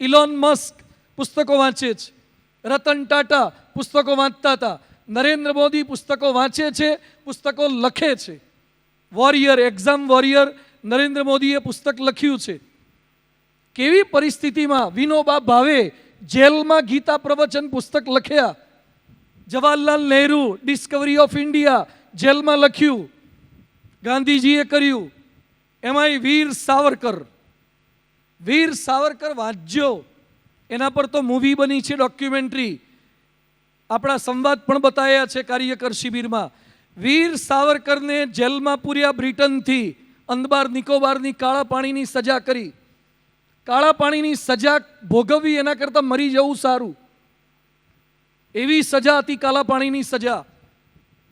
Elon Musk પુસ્તકો વાંચે છે. રતન ટાટા, પુસ્તકો વાંચતા હતા. નરેન્દ્ર મોદી પુસ્તકો વાંચે છે, પુસ્તકો લખે છે. વોરિયર એક્ઝામ વોરિયર નરેન્દ્ર મોદીએ પુસ્તક લખ્યું છે. કેવી પરિસ્થિતિમાં વિનોબા ભાવે જેલમાં ગીતા પ્રવચન પુસ્તક લખ્યા? Jawaharlal Nehru Discovery of India જેલમાં લખ્યું. ગાંધીજીએ કર્યું. એમાંય વીર સાવરકર. વીર સાવરકર વાંચજો એના પર તો મૂવી બની છે ડોક્યુમેન્ટરી આપણા સંવાદ પણ બતાવ્યા છે કાર્યકર શિબિરમાં. વીર સાવરકરને જેલમાં પૂર્યા બ્રિટનથી અંદબાર નિકોબારની કાળા પાણીની સજા કરી. કાળા પાણીની સજા ભોગવવી એના કરતાં મરી જવું સારું. એવી સજા હતી કાળા પાણીની સજા.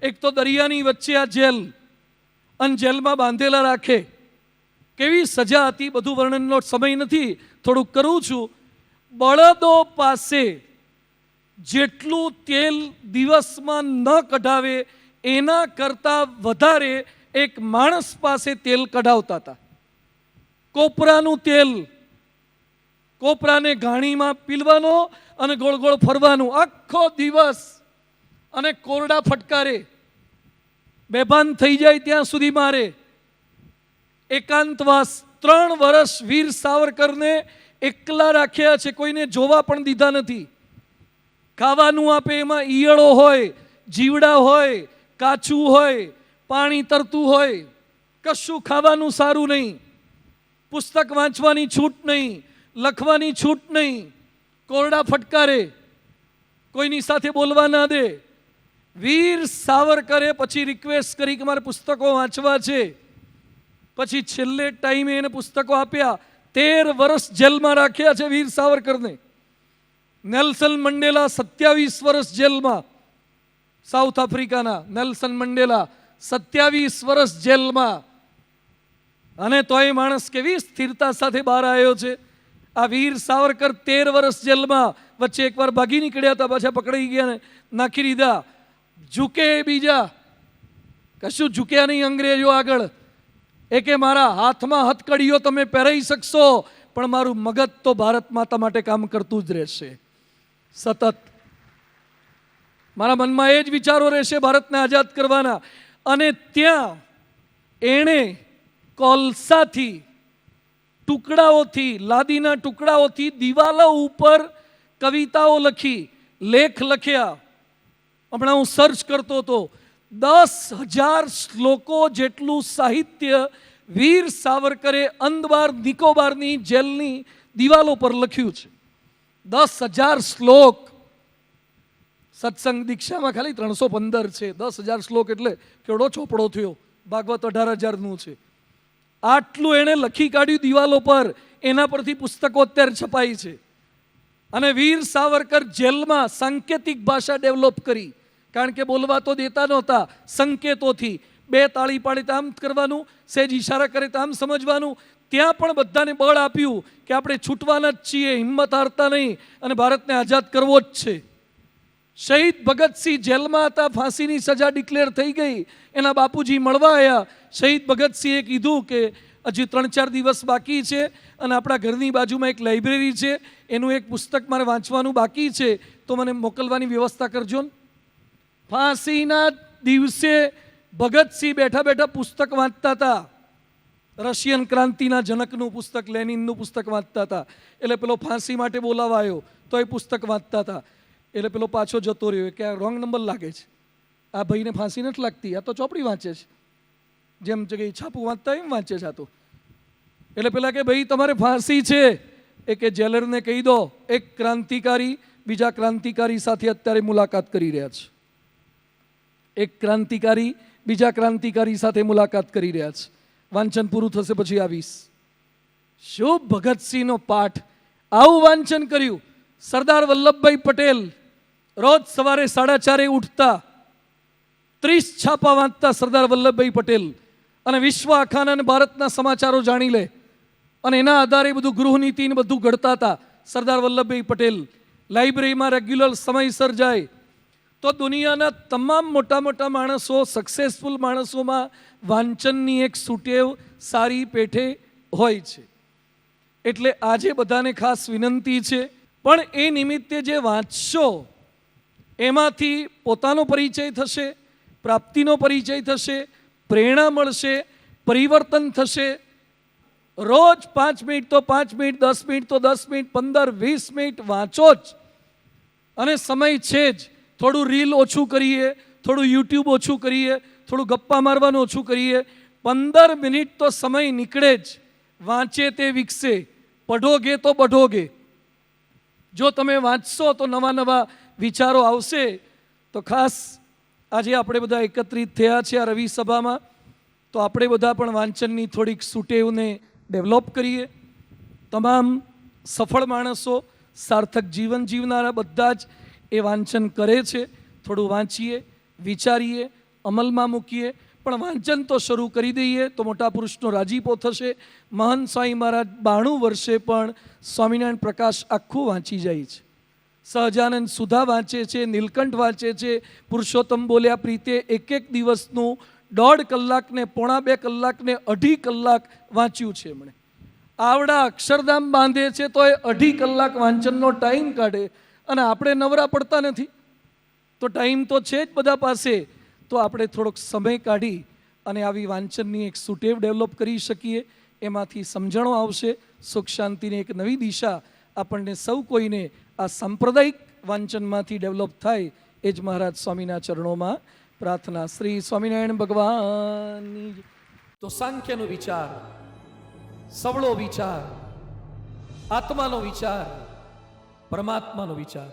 એક તો દરિયાની વચ્ચે આ જેલ અને જેલમાં બાંધેલા રાખે. કેવી સજા હતી, બધું વર્ણનનો સમય નથી. થોડુંક કરું છું. બળદો પાસે જેટલું તેલ દિવસમાં ન કઢાવે, એના કરતાં વધારે એક માણસ પાસે તેલ કઢાવતા હતા. કોપરાનું તેલ, કોપરાને ઘાણીમાં પીલવાનો અને ગોળ ગોળ ફરવાનું. આખો દિવસ અને કોરડા ફટકારે. બેભાન થઈ જાય ત્યાં સુધી મારે. એકાંતવાસ ત્રણ વર્ષ વીર સાવરકરને એકલા રાખ્યા છે, કોઈને જોવા પણ દીધા નથી. ખાવાનું આપે એમાં ઈયળો હોય, જીવડા હોય, કાચું હોય, પાણી તરતું હોય, કશું ખાવાનું સારું નહીં. પુસ્તક વાંચવાની છૂટ નહીં, લખવાની છૂટ નહીં, કોરડા ફટકારે, કોઈની સાથે બોલવા ના દે. વીર સાવરકરે પછી રિક્વેસ્ટ કરી કે મારે પુસ્તકો વાંચવા છે. પછી છેલ્લે ટાઈમે એને પુસ્તકો આપ્યા. તેર વર્ષ જેલમાં રાખ્યા છે વીર સાવરકરને. નેલ્સન મંડેલા સત્યાવીસ વર્ષ જેલમાં. સાઉથ આફ્રિકાના નેલ્સન મંડેલા સત્યાવીસ વર્ષ જેલમાં. અને તોય માણસ કેવી સ્થિરતા સાથે બહાર આવ્યો છે. આ વીર સાવરકર તેર વર્ષ જેલમાં વચ્ચે એકવાર ભાગી નીકળ્યા હતા, પાછા પકડાઈ ગયા ને નાખી દીધા. ઝૂકે બીજા. કશું ઝૂક્યા નહીં અંગ્રેજો આગળ. એ કે મારા હાથમાં હથકડીઓ તમે પહેરાઈ શકશો, પણ મારું મગજ તો ભારત માતા માટે કામ કરતું જ રહેશે. સતત. મારા મનમાં એ જ વિચારો રહેશે ભારતને આઝાદ કરવાના. અને ત્યાં એણે કોલસાથી, ટુકડાઓથી, લાદીના ટુકડાઓથી દિવાલો ઉપર કવિતાઓ લખી, લેખ લખ્યા. હમણાં હું સર્ચ કરતો હતો. દસ હજાર શ્લોકો જેટલું સાહિત્ય વીર સાવરકરે અંદબાર નિકોબારની જેલની દિવાલો પર લખ્યું છે. દસ હજાર શ્લોક. સત્સંગ દીક્ષામાં ખાલી ત્રણસો પંદર છે. દસ હજાર શ્લોક એટલે કેવડો ચોપડો થયો? ભાગવત અઢાર હજારનું છે. આટલું એણે લખી કાઢ્યું દિવાલો પર. એના પરથી પુસ્તકો અત્યારે છપાઈ છે. અને વીર સાવરકર જેલમાં સાંકેતિક ભાષા ડેવલપ કરી. કારણ કે બોલવા તો દેતા નહોતા, સંકેતોથી. બે તાળી પાડે તો આમ કરવાનું, સેજ ઈશારા કરે તો આમ સમજવાનું. ત્યાં પણ બધાને બળ આપ્યું કે આપણે છૂટવાના જ છીએ, હિંમત હારતા નહીં અને ભારતને આઝાદ કરવો જ છે. શહીદ ભગતસિંહ જેલમાં હતા, ફાંસીની સજા ડિક્લેર થઈ ગઈ. એના બાપુજી મળવા આવ્યા શહીદ ભગતસિંહે કીધું કે હજી ત્રણ ચાર દિવસ બાકી છે અને આપણા ઘરની બાજુમાં એક લાઇબ્રેરી છે. એનું એક પુસ્તક મારે વાંચવાનું બાકી છે. તો મને મોકલવાની વ્યવસ્થા કરજો ને. ફાંસીના દિવસે ભગતસિંહ બેઠા બેઠા પુસ્તક વાંચતા હતા. રશિયન ક્રાંતિના જનકનું પુસ્તક, લેનિનનું પુસ્તક વાંચતા હતા. એટલે પેલો ફાંસી માટે બોલાવાયો તો એ પુસ્તક વાંચતા હતા. એટલે પેલો પાછો જતો રહ્યો કે આ રોંગ નંબર લાગે છે. આ ભાઈને ફાંસી નથી લાગતી, આ તો ચોપડી વાંચે છે. જેમ છે કે છાપું વાંચતા એમ વાંચે છે આ તો. એટલે પેલા કે ભાઈ, તમારે ફાંસી છે. એ કે, જેલરને કહી દો, એક ક્રાંતિકારી બીજા ક્રાંતિકારી સાથે અત્યારે મુલાકાત કરી રહ્યા છે. એક ક્રાંતિકારી, બીજા ક્રાંતિકારી સાથે મુલાકાત કરી રહ્યા છે. વાંચન પૂરું થશે પછી આવીશ. શું ભગતસિંહનો પાઠ આવું વાંચન કર્યું? સરદાર વલ્લભભાઈ પટેલ રોજ સવારે સાડા ચારે ઉઠતા ત્રીસ છાપા વાંચતા સરદાર વલ્લભભાઈ પટેલ અને વિશ્વ આખાના અને ભારતના સમાચારો જાણી લે અને એના આધારે બધું ગૃહનીતિને બધું ઘડતા હતા. સરદાર વલ્લભભાઈ પટેલ લાઇબ્રેરીમાં રેગ્યુલર સમયસર જાય તો દુનિયાના તમામ મોટા મોટા માણસો સક્સેસફુલ માણસોમાં વાંચનની એક સુટેવ સારી પેઠે હોય છે. એટલે આજે બધાને ખાસ વિનંતી છે, પણ એ નિમિત્તે જે વાંચશો, એમાંથી પોતાનો પરિચય થશે, પ્રાપ્તિનો પરિચય થશે, પ્રેરણા મળશે, પરિવર્તન થશે. રોજ પાંચ મિનિટ તો પાંચ મિનિટ, દસ મિનિટ તો દસ મિનિટ, પંદર, વીસ મિનિટ વાંચો જ. અને સમય છે જ. થોડું રીલ ઓછું કરીએ, થોડું યુટ્યુબ ઓછું કરીએ, થોડું ગપ્પા મારવાનું ઓછું કરીએ. પંદર મિનિટ તો સમય નીકળે જ. વાંચે તે વિકસે. પઢોગે તો બઢોગે. જો તમે વાંચશો તો નવા નવા વિચારો આવશે. તો ખાસ આજે આપણે બધા એકત્રિત થયા છે આ રવિ સભામાં. તો આપણે બધા પણ વાંચનની થોડીક સુટેવને ડેવલપ કરીએ. તમામ સફળ માણસો, સાર્થક જીવન જીવનારા બધા જ એ વાંચન કરે છે. થોડું વાંચીએ, વિચારીએ, અમલમાં મૂકીએ. પણ વાંચન તો શરૂ કરી દઈએ તો મોટા પુરુષનો રાજીપો થશે. મહંત સ્વામી મહારાજ બાણું વર્ષે પણ સ્વામિનારાયણ પ્રકાશ આખું વાંચી જાય છે. સહજાનંદ સુધા વાંચે છે, નીલકંઠ વાંચે છે, પુરુષોત્તમ બોલ્યા પ્રીતે એક એક દિવસનું દોઢ કલાકને, પોણા બે કલાકને અઢી કલાક વાંચ્યું છે એમણે. આવડા અક્ષરધામ બાંધે છે તો એ અઢી કલાક વાંચનનો ટાઈમ કાઢે. અને આપણે નવરા પડતા નથી. તો ટાઈમ તો છે જ બધા પાસે. તો આપણે થોડોક સમય કાઢી અને આવી વાંચનની એક સુટેવ ડેવલપ કરી શકીએ. એમાંથી સમજણો આવશે. સુખ શાંતિની એક નવી દિશા આપણને સૌ કોઈને આ સાંપ્રદાયિક વાંચનમાંથી ડેવલપ થાય એ જ મહારાજ સ્વામીના ચરણોમાં પ્રાર્થના. શ્રી સ્વામિનારાયણ ભગવાનની તો સાંખ્યનો વિચાર, સવળો વિચાર, આત્માનો વિચાર પરમાત્માનો વિચાર.